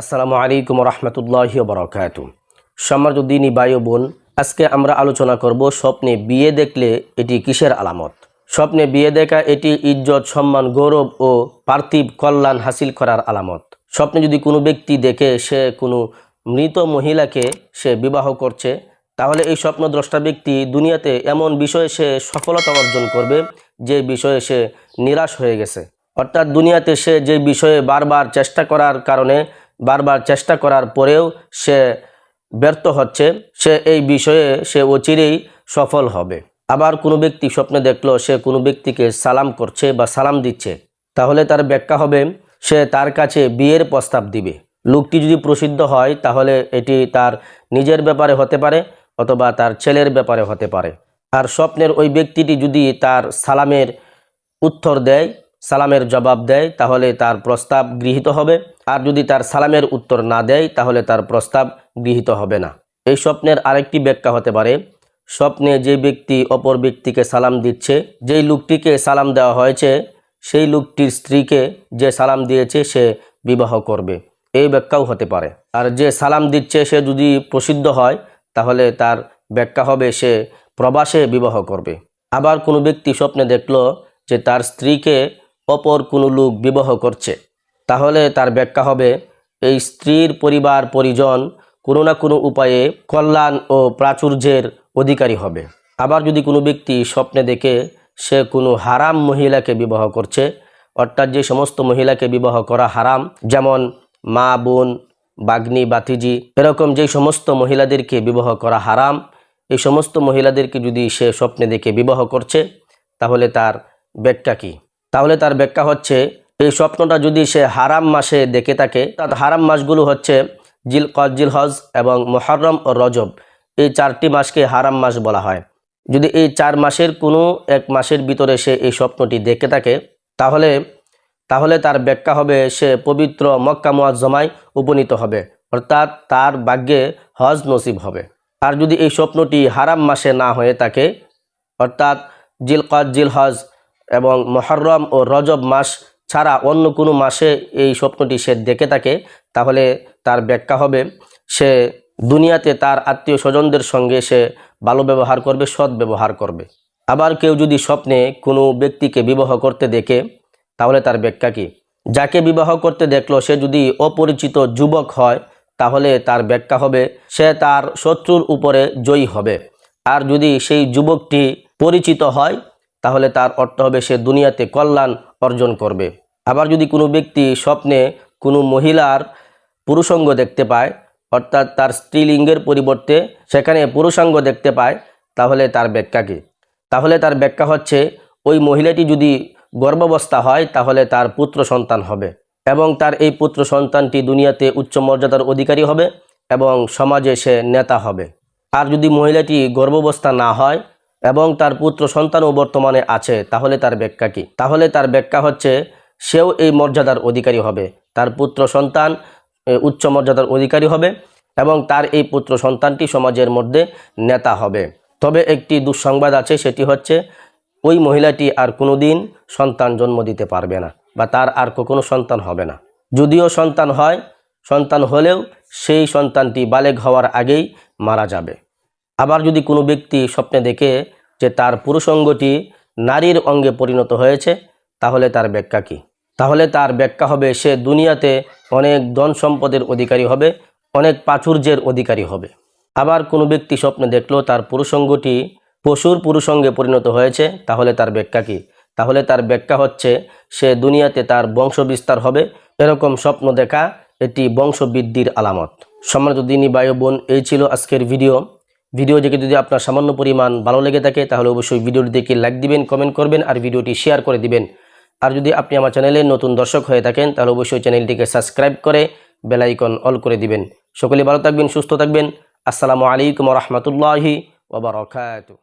আসসালামু আলাইকুম রহমতুল্লাহ বরকাত সম্মারুদ্দিনী বায়ু বোন, আজকে আমরা আলোচনা করব স্বপ্নে বিয়ে দেখলে এটি কিসের আলামত? স্বপ্নে বিয়ে দেখা এটি ইজ্জত, সম্মান, গৌরব ও পার্থিব কল্যাণ হাসিল করার আলামত। স্বপ্নে যদি কোনো ব্যক্তি দেখে সে কোনো মৃত মহিলাকে সে বিবাহ করছে, তাহলে এই স্বপ্নদ্রষ্টা ব্যক্তি দুনিয়াতে এমন বিষয়ে সে সফলতা অর্জন করবে যে বিষয়ে সে নিরাশ হয়ে গেছে। অর্থাৎ দুনিয়াতে সে যে বিষয়ে বারবার চেষ্টা করার কারণে বারবার চেষ্টা করার পরেও সে ব্যর্থ হচ্ছে, সে এই বিষয়ে সে অচিরেই সফল হবে। আবার কোনো ব্যক্তি স্বপ্নে দেখল, সে কোনো ব্যক্তিকে সালাম করছে বা সালাম দিচ্ছে, তাহলে তার ব্যাখ্যা হবে, সে তার কাছে বিয়ের প্রস্তাব দিবে। লোকটি যদি প্রসিদ্ধ হয়, তাহলে এটি তার নিজের ব্যাপারে হতে পারে অথবা তার ছেলের ব্যাপারে হতে পারে। আর স্বপ্নের ওই ব্যক্তিটি যদি তার সালামের উত্তর দেয়, সালামের জবাব দেয়, তাহলে তার প্রস্তাব গৃহীত হবে। আর যদি তার সালামের উত্তর না দেয়, তাহলে তার প্রস্তাব গৃহীত হবে না। এই স্বপ্নের আরেকটি ব্যাখ্যা হতে পারে। স্বপ্নে যে ব্যক্তি অপর ব্যক্তিকে সালাম দিচ্ছে, যেই লোকটিকে সালাম দেওয়া হয়েছে, সেই লোকটির স্ত্রীকে যে সালাম দিয়েছে, সে বিবাহ করবে। এই ব্যাখ্যাও হতে পারে। আর যে সালাম দিচ্ছে, সে যদি প্রসিদ্ধ হয়, তাহলে তার ব্যাখ্যা হবে, সে প্রবাসে বিবাহ করবে। আবার কোনো ব্যক্তি স্বপ্নে দেখল যে তার স্ত্রীকে অপর কোনো লোক বিবাহ করছে। তাহলে তার ব্যাখ্যা হবে, এই স্ত্রীর পরিবার পরিজন কোনো না কোনো উপায়ে কল্যাণ ও প্রাচুর্যের অধিকারী হবে। আবার যদি কোনো ব্যক্তি স্বপ্নে দেখে সে কোনো হারাম মহিলাকে বিবাহ করছে, অর্থাৎ যে সমস্ত মহিলাকে বিবাহ করা হারাম, যেমন মা, বোন, বাগ্নি, বাতিজি, এরকম যে সমস্ত মহিলাদেরকে বিবাহ করা হারাম, এই সমস্ত মহিলাদেরকে যদি সে স্বপ্নে দেখে বিবাহ করছে, তাহলে তার ব্যাখ্যা কী? তাহলে তার ব্যাখ্যা হচ্ছে এই স্বপ্নটা যদি সে হারাম মাসে দেখে থাকে, তার হারাম মাসগুলো হচ্ছে জিল কজিল হজ এবং মোহরম ও রজব। এই চারটি মাসকে হারাম মাস বলা হয়। যদি এই চার মাসের কোনো এক মাসের ভিতরে সে এই স্বপ্নটি দেখে থাকে, তাহলে তাহলে তার ব্যাখ্যা হবে সে পবিত্র মক্কা মুয়াজ্জমায় উপনীত হবে, অর্থাৎ তার ভাগ্যে হজ নসিব হবে। আর যদি এই স্বপ্নটি হারাম মাসে না হয়ে থাকে, অর্থাৎ জিল জিল হজ এবং মহরম ও রজব মাস ছাড়া অন্য কোনো মাসে এই স্বপ্নটি সে দেখে থাকে, তাহলে তার ব্যাখ্যা হবে, সে দুনিয়াতে তার আত্মীয় স্বজনদের সঙ্গে সে ভালো ব্যবহার করবে, সৎ ব্যবহার করবে। আবার কেউ যদি স্বপ্নে কোনো ব্যক্তিকে বিবাহ করতে দেখে, তাহলে তার ব্যাখ্যা কি? যাকে বিবাহ করতে দেখল, সে যদি অপরিচিত যুবক হয়, তাহলে তার ব্যাখ্যা হবে, সে তার শত্রুর উপরে জয়ী হবে। আর যদি সেই যুবকটি পরিচিত হয়, তাহলে তার অর্থ হবে, সে দুনিয়াতে কল্যাণ অর্জন করবে। আবার যদি কোনো ব্যক্তি স্বপ্নে কোনো মহিলার পুরুষাঙ্গ দেখতে পায়, অর্থাৎ তার স্ত্রীলিঙ্গের পরিবর্তে সেখানে পুরুষাঙ্গ দেখতে পায়, তাহলে তার ব্যাখ্যা কী? তাহলে তার ব্যাখ্যা হচ্ছে, ওই মহিলাটি যদি গর্ভাবস্থা হয়, তাহলে তার পুত্র সন্তান হবে এবং তার এই পুত্র সন্তানটি দুনিয়াতে উচ্চ মর্যাদার অধিকারী হবে এবং সমাজে সে নেতা হবে। আর যদি মহিলাটি গর্ভাবস্থা না হয় এবং তার পুত্র, সন্তানও বর্তমানে আছে, তাহলে তার ব্যাখ্যা কী? তাহলে তার ব্যাখ্যা হচ্ছে, সেও এই মর্যাদার অধিকারী হবে। তার পুত্র, সন্তান উচ্চ মর্যাদার অধিকারী হবে এবং তার এই পুত্র, সন্তানটি সমাজের মধ্যে নেতা হবে। তবে একটি দুঃসংবাদ আছে, সেটি হচ্ছে, ওই মহিলাটি আর কোনো দিন সন্তান জন্ম দিতে পারবে না বা তার আর কখনো সন্তান হবে না। যদিও সন্তান হয়, সন্তান হলেও সেই সন্তানটি বালেক হওয়ার আগেই মারা যাবে। আবার যদি কোনো ব্যক্তি স্বপ্নে দেখে যে তার পুরুষঙ্গটি নারীর অঙ্গে পরিণত হয়েছে, তাহলে তার ব্যাখ্যা কী? তাহলে তার ব্যাখ্যা হবে, সে দুনিয়াতে অনেক ধন সম্পদের অধিকারী হবে, অনেক প্রাচুর্যের অধিকারী হবে। আবার কোনো ব্যক্তি স্বপ্নে দেখল তার পুরুষঙ্গটি পশুর পুরুষঙ্গে পরিণত হয়েছে, তাহলে তার ব্যাখ্যা কী? তাহলে তার ব্যাখ্যা হচ্ছে, সে দুনিয়াতে তার বংশ বিস্তার হবে। এরকম স্বপ্ন দেখা এটি বংশবৃদ্ধির আলামত। সম্মানিত দিনী বায়ু বোন, এই ছিল আজকের ভিডিও। ভিডিও দেখে যদি আপনার সামান্য পরিমাণ ভালো লেগে থাকে, তাহলে অবশ্যই ভিডিওটি দেখে লাইক দিবেন কমেন্ট করবেন, আর ভিডিওটি শেয়ার করে দিবেন। আর যদি আপনি আমার চ্যানেলে নতুন দর্শক হয়ে থাকেন, তাহলে অবশ্যই চ্যানেলটিকে সাবস্ক্রাইব করে বেলাইকন অল করে দিবেন। সকলে ভালো থাকবেন, সুস্থ থাকবেন। আসসালামু আলাইকুম রহমতুল্লাহি ওবরাকাতু